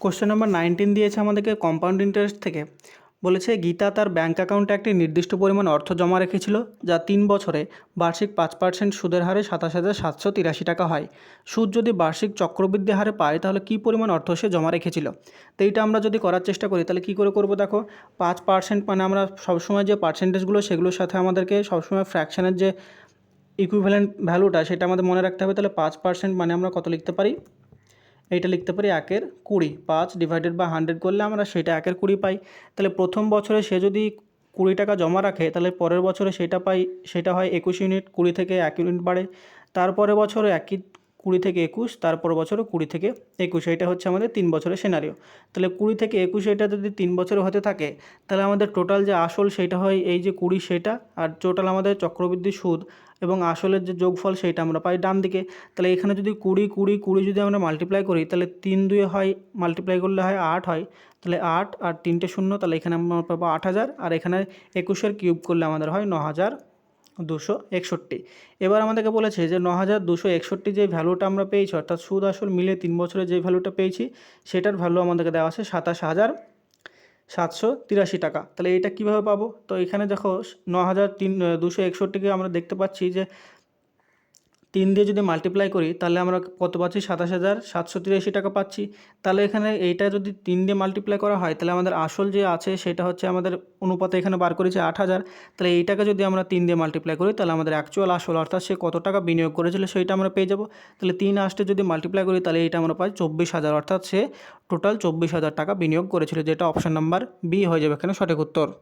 Question number nineteen দিয়েছে আমাদেরকে compound interest থেকে। বলেছে, গীতা তার ব্যাঙ্ক অ্যাকাউন্টে একটি নির্দিষ্ট পরিমাণ অর্থ জমা রেখেছিল, যা তিন বছরে বার্ষিক পাঁচ পার্সেন্ট সুদের হারে সাতাশ হাজার সাতশো তিরাশি টাকা হয়। সুদ যদি বার্ষিক চক্রবৃদ্ধি হারে পায়, তাহলে কী পরিমাণ অর্থ সে জমা রেখেছিল? তো এইটা আমরা যদি করার চেষ্টা করি, তাহলে কী করে করব দেখো? পাঁচ পার্সেন্ট মানে আমরা সবসময় যে পার্সেন্টেজগুলো সেগুলোর সাথে আমাদেরকে সবসময় ফ্র্যাকশনের যে ইকুইভ্যালেন্ট ভ্যালুটা সেটা আমাদের মনে রাখতে হবে। তাহলে পাঁচ পার্সেন্ট মানে আমরা কত লিখতে পারি? এইটা লিখতে পারি একের কুড়ি। পাঁচ ডিভাইডেড বা হান্ড্রেড করলে আমরা সেটা একের কুড়ি পাই। তাহলে প্রথম বছরে সে যদি কুড়ি টাকা জমা রাখে, তাহলে পরের বছরে সেটা পাই, সেটা হয় একুশ ইউনিট কুড়ি থেকে এক ইউনিট বাড়ে। তারপরে বছরে একই কুড়ি থেকে একুশ, তারপর বছরে কুড়ি থেকে একুশ। এটা হচ্ছে আমাদের তিন বছরের সিনারিও তাহলে কুড়ি থেকে একুশ এটা যদি তিন বছরে হতে থাকে, তাহলে আমাদের টোটাল যে আসল সেটা হয় এই যে কুড়ি সেটা, আর টোটাল আমাদের চক্রবৃদ্ধি সুদ এবং আসলের যে যোগফল সেইটা আমরা পাই ডান দিকে। তাহলে এখানে যদি কুড়ি কুড়ি কুড়ি যদি আমরা মাল্টিপ্লাই করি, তাহলে তিন দুয়ে হয় মাল্টিপ্লাই করলে হয় আট হয়। তাহলে আট আর তিনটে শূন্য, তাহলে এখানে আমরা পাবো আট হাজার, আর এখানে একুশের কিউব করলে আমাদের হয় ন হাজার। দুশো একষট্টি। এবার আমাদেরকে বলেছে যে ন হাজার দুশো একষট্টি যে ভ্যালুটা আমরা পেয়েছি, অর্থাৎ সুদ আসল মিলে তিন বছরে যে ভ্যালুটা পেয়েছি, সেটার ভ্যালু আমাদেরকে দেওয়া আছে সাতাশ হাজার সাতশো তিরাশি টাকা। তাহলে এটা কীভাবে পাবো? তো এখানে দেখো ন হাজার তিন, দুশো একষট্টিকে আমরা দেখতে পাচ্ছি যে তিন দিয়ে যদি মাল্টিপ্লাই করি, তাহলে আমরা কত পাচ্ছি? সাতাশ হাজার সাতশো তিরাশি টাকা পাচ্ছি। তাহলে এখানে এইটা যদি তিন দিয়ে মাল্টিপ্লাই করা হয়, তাহলে আমাদের আসল যে আছে, সেটা হচ্ছে আমাদের অনুপাতে এখানে বার করেছে আট হাজার। তাহলে এইটাকে যদি আমরা তিন দিয়ে মাল্টিপ্লাই করি, তাহলে আমাদের অ্যাকচুয়াল আসল, অর্থাৎ সে কত টাকা বিনিয়োগ করেছিল, সেইটা আমরা পেয়ে যাব। তাহলে তিন আসতে যদি মাল্টিপ্লাই করি, তাহলে এইটা আমরা পাই চব্বিশ হাজার, অর্থাৎ সে টোটাল চব্বিশ হাজার টাকা বিনিয়োগ করেছিল, যেটা অপশান নাম্বার বি হয়ে যাবে এখানে সঠিক উত্তর।